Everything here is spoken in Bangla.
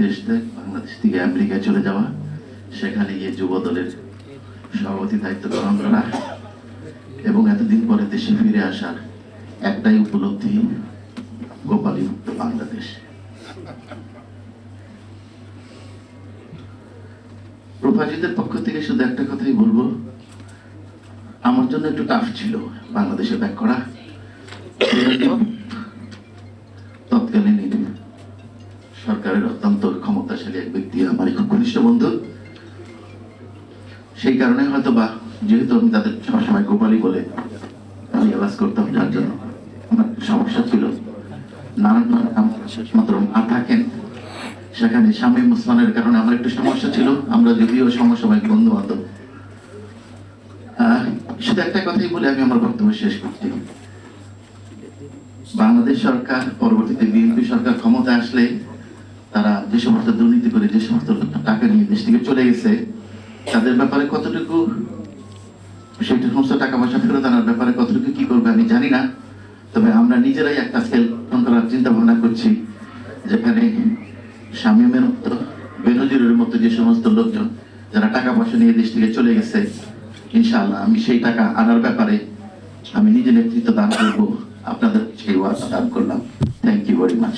দেশে বাংলাদেশ থেকে আমেরিকায় চলে যাওয়া। সেখানে গিয়ে যুব দলের সভাপতি দায়িত্ব গ্রহণ করা এবং এতদিন পরে দেশে ফিরে আসার একটাই উপলব্ধি গোপালী মুক্ত বাংলাদেশ। প্রভাজিতের পক্ষ থেকে শুধু একটা কথাই বলব, আমার জন্য একটু টাফ ছিল বাংলাদেশে ব্যাক করা। তৎকালীন সরকারের অত্যন্ত ক্ষমতাশালী এক ব্যক্তি আমার খুব ঘনিষ্ঠ বন্ধু। সেই কারণে হয়তো বা যেহেতু আমি তাদের সবসময় গোপালি বলে আমি এলাজ করতাম, যার জন্য আমার সমস্যা ছিল। থাকেন। সেখানে স্বামী মুসলমানের কারণে আমার একটু সমস্যা ছিল। আমরা যদিও বন্ধু বান্ধব শুধু একটা কথাই বলে আমি আমার বক্তব্য শেষ করছি। বাংলাদেশ সরকার, পরবর্তীতে বিএনপি সরকার ক্ষমতা আসলে তারা যে সমস্ত দুর্নীতি করে, যে সমস্ত টাকা নিয়ে দেশ থেকে চলে গেছে, তাদের ব্যাপারে কতটুকু সেই সমস্ত টাকা পয়সা ফেরত আনার ব্যাপারে কতটুকু কি করবে আমি জানি না। তবে আমরা নিজেরাই একটা স্কেল করার চিন্তা ভাবনা করছি, যেখানে শামীমের মতো বেনজিরের মতো যে সমস্ত লোকজন, যারা টাকা পয়সা নিয়ে দেশ থেকে চলে গেছে, ইনশাআল্লাহ আমি সেই টাকা আনার ব্যাপারে আমি নিজে নেতৃত্ব দান করব। আপনাদের সেই ওয়ার্ড দান করলাম। Thank you very much.